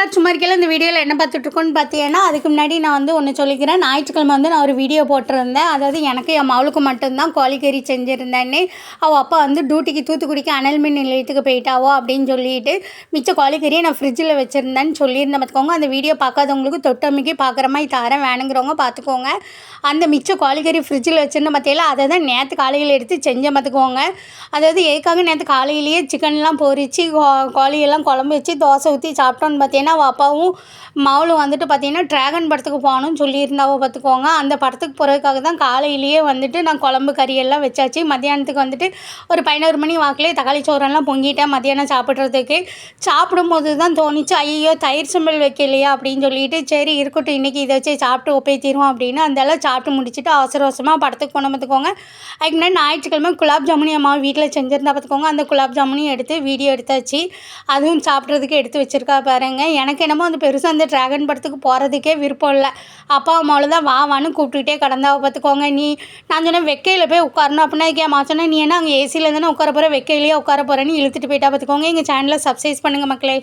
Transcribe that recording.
எல்லோரும் சும்மா இருக்கையில் இந்த வீடியோவில் என்ன பார்த்துட்ருக்கோன்னு பார்த்தீங்கன்னா அதுக்கு முன்னாடி நான் வந்து ஒன்று சொல்லிக்கிறேன். ஞாயிற்றுக்கிழமை வந்து நான் ஒரு வீடியோ போட்டிருந்தேன். அதாவது எனக்கு என் மவளுக்கு மட்டும்தான் கோழிக்கறி செஞ்சுருந்தேன்னு. அவள் அப்பா வந்து டியூட்டிக்கு தூத்துக்குடிக்கு அனல் மின் நிலையத்துக்கு போயிட்டாவோ அப்படின்னு சொல்லிட்டு மிச்ச கோழிக்கறியை நான் ஃப்ரிட்ஜில் வச்சுருந்தேன்னு சொல்லியிருந்தேன் பார்த்துக்கோங்க. அந்த வீடியோ பார்க்காதவங்களுக்கு தொட்டமைக்கு பார்க்குற மாதிரி தரேன் வேணுங்கிறவங்க பார்த்துக்கோங்க. அந்த மிச்ச கோழிக்கறி ஃப்ரிட்ஜில் வச்சுருந்த பார்த்தியில அதை தான் நேற்று காலையில் எடுத்து செஞ்சேன் பார்த்துக்கோங்க. அதாவது ஏற்காக நேற்று காலையிலேயே சிக்கன்லாம் பொரித்து கோழியெல்லாம் குழம்பு வச்சு தோசை ஊற்றி சாப்பிட்டோன்னு பார்த்தீங்கன்னா அவள் அப்பாவும் மாவளும் வந்துட்டு பார்த்தீங்கன்னா ட்ராகன் படத்துக்கு போகணும்னு சொல்லியிருந்தாவோ பார்த்துக்கோங்க அந்த படத்துக்கு போகிறதுக்காக தான் காலையிலேயே வந்துட்டு நான் குழம்பு கறியெல்லாம் வச்சாச்சு. மத்தியானத்துக்கு வந்துட்டு ஒரு பதினோரு மணி வாக்கிலே தக்காளி சோறெல்லாம் பொங்கிட்டேன் மத்தியானம் சாப்பிட்றதுக்கு. சாப்பிடும்போது தான் தோணுச்சு ஐயோ தயிர் சம்பல் வைக்கலையா? அப்படின்னு சொல்லிட்டு சரி இருக்கட்டும் இன்றைக்கி இதை வச்சு சாப்பிட்டு ஒப்பேத்திடுவோம் அப்படின்னு அந்தெல்லாம் சாப்பிட்டு முடிச்சுட்டு அவசர அவசரமாக படத்துக்கு போன பார்த்துக்கோங்க அதுக்கு முன்னாடி ஞாயிற்றுக்கிழமை குலாப் ஜாமுனி அம்மா வீட்டில் செஞ்சுருந்தா பார்த்துக்கோங்க அந்த குலாப் ஜாமுனையும் எடுத்து வீடியோ எடுத்தாச்சு. அதுவும் சாப்பிட்றதுக்கு எடுத்து வச்சுருக்கா பாருங்கள் எனக்கு என்னமோ அந்த பெருசாக அந்த ட்ராகன் படத்துக்கு போகிறதுக்கே விருப்பம் இல்லை. அப்பா அம்மாவில் தான் வா வான்னு கூப்பிட்டுக்கிட்டே கடந்தாவ பார்த்துக்கோங்க நீ நான் சொன்னேன் வெக்கையில் போய் உட்காரணும். அப்படின்னா கேமா சொன்னேன் நீ என்ன அங்கே ஏசியில் தானே உட்கார போகிற வெக்கையிலேயே உட்கார போகிறேன்னு இழுத்துட்டு போயிட்டா பார்த்துக்கோங்க எங்கள் சேனலை சப்ஸ்கிரைஸ் பண்ணுங்கள் மக்களே.